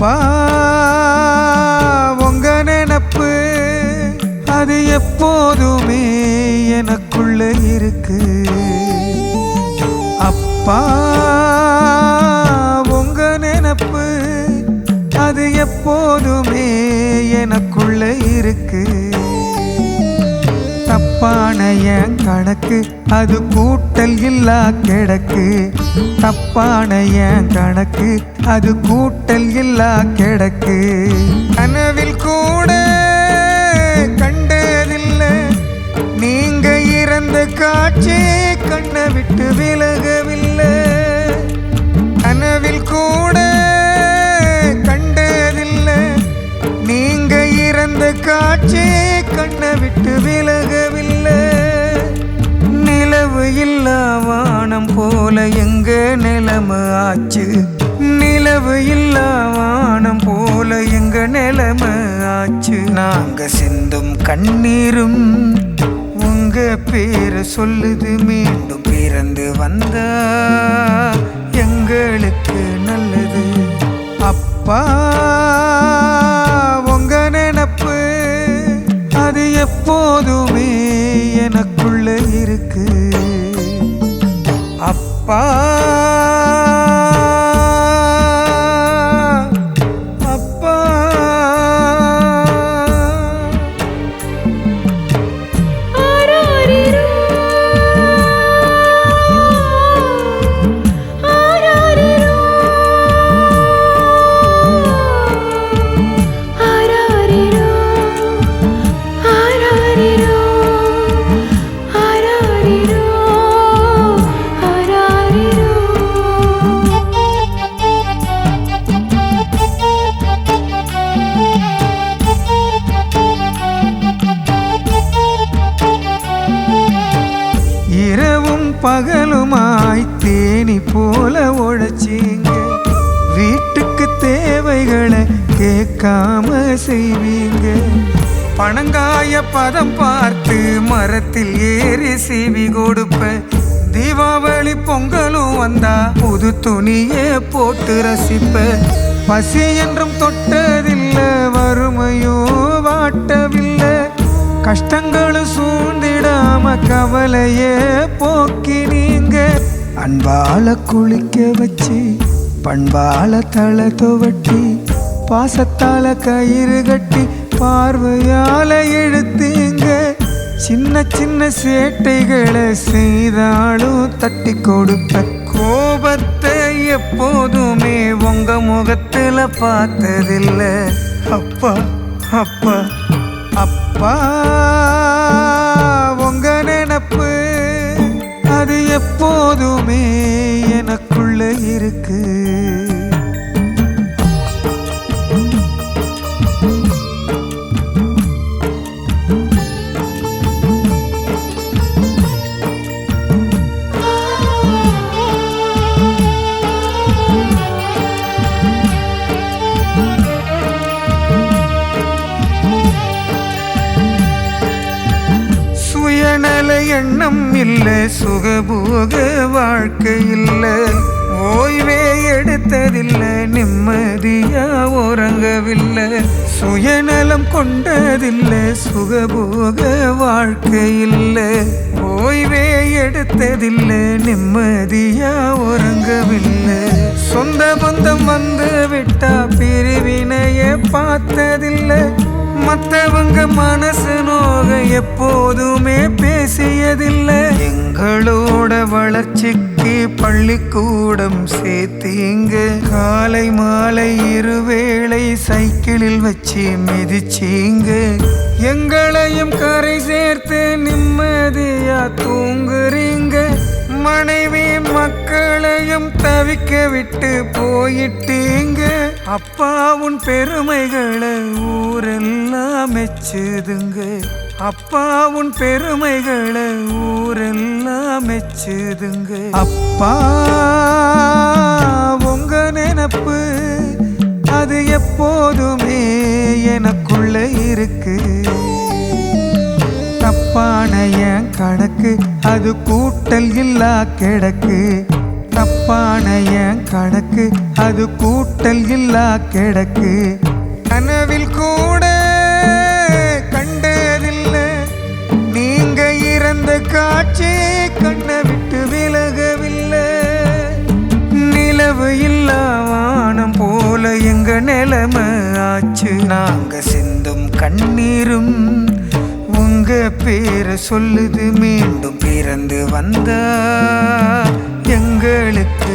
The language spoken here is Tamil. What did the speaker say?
அப்பா உங்க நினப்பு அது எப்போதுமே எனக்குள்ள இருக்கு. அப்பா உங்க நினப்பு அது எப்போதுமே எனக்குள்ள இருக்கு. கணக்கு அது கூட்டல் இல்லா கிடக்கு. தப்பான என் கணக்கு அது கூட்டல் இல்லா கிடக்கு. கனவில் கூட கண்டதில்லை நீங்க இறந்த காட்சி கண்ணை விட்டு விலகவில்லை. கனவில் கூட கண்டதில்லை நீங்க இறந்த காட்சி கண்ணை விட்டு விலகவில்லை. நிலவு இல்லா வானம் போல எங்க நிலம ஆச்சு? நிலவு இல்லா வானம் போல எங்க நிலம ஆச்சு? நாங்க சிந்தும் கண்ணீரும் உங்க பேரை சொல்லுது மீண்டும் பிறந்து வந்தா எங்களுக்கு நல்லது அப்பா பகலுமாய் தேனி போல உழைச்சிங்க. வீட்டுக்கு தேவைகளை கேட்காம செய்வீங்க. பணங்காய பதம் பார்த்து மரத்தில் ஏறி சீவி கொடுப்ப. தீபாவளி பொங்கலும் வந்தா புது துணியே போட்டு ரசிப்ப. பசி என்றும் தொட்டதில்லை வறுமையோ வாட்டவில்லை. கஷ்டங்களும் சூழ்ந்திடாம கவலையே போக்கி நீங்க. அன்பால குளிக்க வச்சு பண்பால தலை துவட்டி பாசத்தால கயிறு கட்டி பார்வையால எழுத்தீங்க சின்ன சின்ன சேட்டைகளை செய்தாலும் தட்டி கொடுப்ப கோபத்தை எப்போதுமே உங்க முகத்துல பார்த்ததில்ல. அப்பா அப்பா அப்பா. எண்ணம் இல்லை சுகபோக வாழ்க்கை இல்லை. ஓய்வே எடுத்ததில்லை நிம்மதியா உறங்கவில்லை. சுயநலம் கொண்டதில்லை சுகபோக வாழ்க்கை இல்லை. ஓய்வே எடுத்ததில்லை நிம்மதியா உறங்கவில்லை. சொந்த பந்தம் வந்து விட்டா பிரிவினைய பார்த்ததில்லை. மற்றவங்க மனசு நோக எப்போதுமே பேசியதில்லை. எங்களோட வளர்ச்சிக்கு பள்ளிக்கூடம் சேர்த்தீங்க காலை மாலை இருவேளை சைக்கிளில் வச்சு மிதிச்சீங்க எங்களையும் கரை சேர்த்து நிம்மதியா தூங்குறீங்க. மனைவி மக்களையும் தவிக்க விட்டு போயிட்டீங்க. அப்பா உன் பெருமைகளை ஊரெல்லாம் மெச்சுதுங்க. அப்பா உன் பெருமைகளை ஊரெல்லாம் மெச்சுதுங்க. அப்பா உங்க நினப்பு அது எப்போதுமே எனக்குள்ள இருக்கு. தப்பான என் கணக்கு அது கூட்டல் இல்லா கிடக்கு. தப்பான என் கணக்கு அது கூட்டல் இல்லா கிடக்கு. கனவில் கூட கண்டதில்லை. நீங்க இறந்த காட்சி கண்ணை விட்டு விலகவில்லை. நிலவு இல்லா வானம் போல எங்க நிலைமை ஆச்சு. நாங்க சிந்தும் கண்ணீரும் உங்க பேரை சொல்லுது. மீண்டும் பிறந்து வந்தா உங்களுக்கு